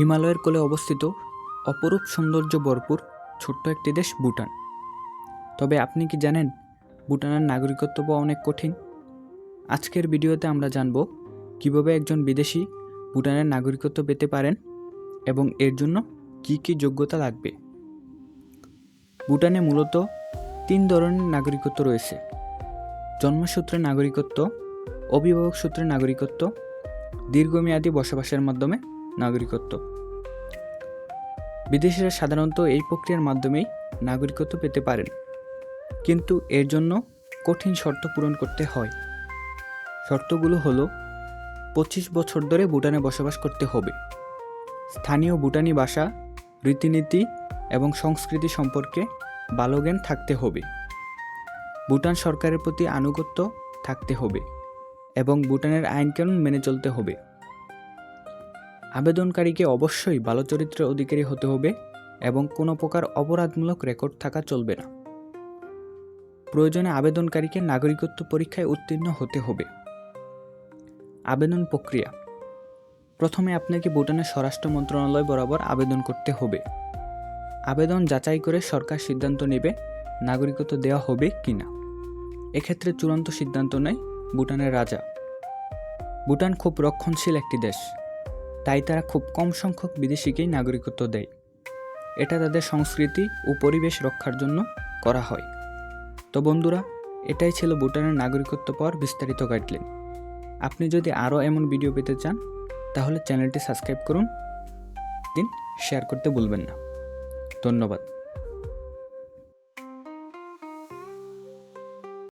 হিমালয়ের কোলে অবস্থিত অপরূপ সৌন্দর্য ভরপুর ছোট্ট একটি দেশ ভুটান। তবে আপনি কি জানেন, ভুটানের নাগরিকত্ব পাওয়া অনেক কঠিন? আজকের ভিডিওতে আমরা জানব কীভাবে একজন বিদেশি ভুটানের নাগরিকত্ব পেতে পারেন এবং এর জন্য কি কি যোগ্যতা লাগবে। ভুটানে মূলত তিন ধরনের নাগরিকত্ব রয়েছে। জন্মসূত্রে নাগরিকত্ব, অভিভাবক সূত্রে নাগরিকত্ব, দীর্ঘমেয়াদী বসবাসের মাধ্যমে নাগরিকত্ব। বিদেশিরা সাধারণত এই প্রক্রিয়ার মাধ্যমেই নাগরিকত্ব পেতে পারেন। কিন্তু এর জন্য কঠিন শর্ত পূরণ করতে হয়। শর্তগুলো হলো, পঁচিশ বছর ধরে ভুটানে বসবাস করতে হবে। স্থানীয় ভুটানি ভাষা, রীতিনীতি এবং সংস্কৃতি সম্পর্কে ভালো জ্ঞান থাকতে হবে। ভুটান সরকারের প্রতি আনুগত্য থাকতে হবে এবং ভুটানের আইনকানুন মেনে চলতে হবে। আবেদনকারীকে অবশ্যই ভালো চরিত্রের অধিকারী হতে হবে এবং কোনো প্রকার অপরাধমূলক রেকর্ড থাকা চলবে না। প্রয়োজনে আবেদনকারীকে নাগরিকত্ব পরীক্ষায় উত্তীর্ণ হতে হবে। আবেদন প্রক্রিয়া। প্রথমে আপনাকে ভুটানের স্বরাষ্ট্র মন্ত্রণালয় বরাবর আবেদন করতে হবে। আবেদন যাচাই করে সরকার সিদ্ধান্ত নেবে নাগরিকত্ব দেওয়া হবে কি না এক্ষেত্রে চূড়ান্ত সিদ্ধান্ত নেয় ভুটানের রাজা। ভুটান খুব রক্ষণশীল একটি দেশ। তাই তারা খুব কম সংখ্যক বিদেশিকেই নাগরিকত্ব দেয়। এটা তাদের সংস্কৃতি ও পরিবেশ রক্ষার জন্য করা হয়। তো বন্ধুরা, এটাই ছিল ভুটানের নাগরিকত্ব পাওয়ার বিস্তারিত গাইডলাইন আপনি যদি আরও এমন ভিডিও পেতে চান, তাহলে চ্যানেলটি সাবস্ক্রাইব করুন। দিন শেয়ার করতে ভুলবেন না। ধন্যবাদ।